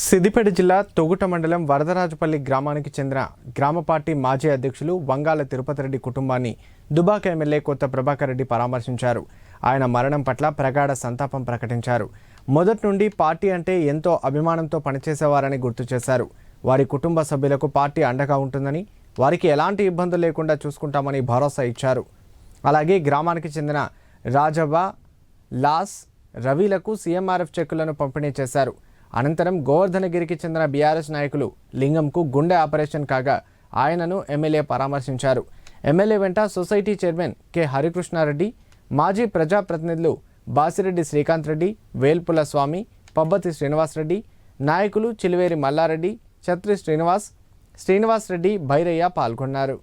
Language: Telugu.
సిద్దిపేట జిల్లా తొగుట మండలం వరదరాజుపల్లి గ్రామానికి చెందిన గ్రామ పార్టీ మాజీ అధ్యక్షులు వంగాల తిరుపతి రెడ్డి కుటుంబాన్ని దుబాక ఎమ్మెల్యే కొత్త ప్రభాకర్ రెడ్డి పరామర్శించారు. ఆయన మరణం పట్ల ప్రగాఢ సంతాపం ప్రకటించారు. మొదటి నుండి పార్టీ అంటే ఎంతో అభిమానంతో పనిచేసేవారని గుర్తు చేశారు. వారి కుటుంబ సభ్యులకు పార్టీ అండగా ఉంటుందని వారికి ఎలాంటి ఇబ్బందులు లేకుండా చూసుకుంటామని భరోసా ఇచ్చారు. అలాగే గ్రామానికి చెందిన రాజవ్వ లాస్ రవిలకు సీఎంఆర్ఎఫ్ చెక్కులను పంపిణీ చేశారు. అనంతరం గోవర్ధనగిరికి చెందిన బీఆర్ఎస్ నాయకులు లింగంకు గుండె ఆపరేషన్ కాగా ఆయనను ఎమ్మెల్యే పరామర్శించారు. ఎమ్మెల్యే వెంట సొసైటీ చైర్మన్ కె. హరికృష్ణారెడ్డి మాజీ ప్రజాప్రతినిధులు బాసిరెడ్డి శ్రీకాంత్ రెడ్డి వేల్పుల స్వామి పబ్బతి శ్రీనివాసరెడ్డి నాయకులు చిలివేరి మల్లారెడ్డి ఛత్రి శ్రీనివాస్ శ్రీనివాస్ రెడ్డి భైరయ్య పాల్గొన్నారు.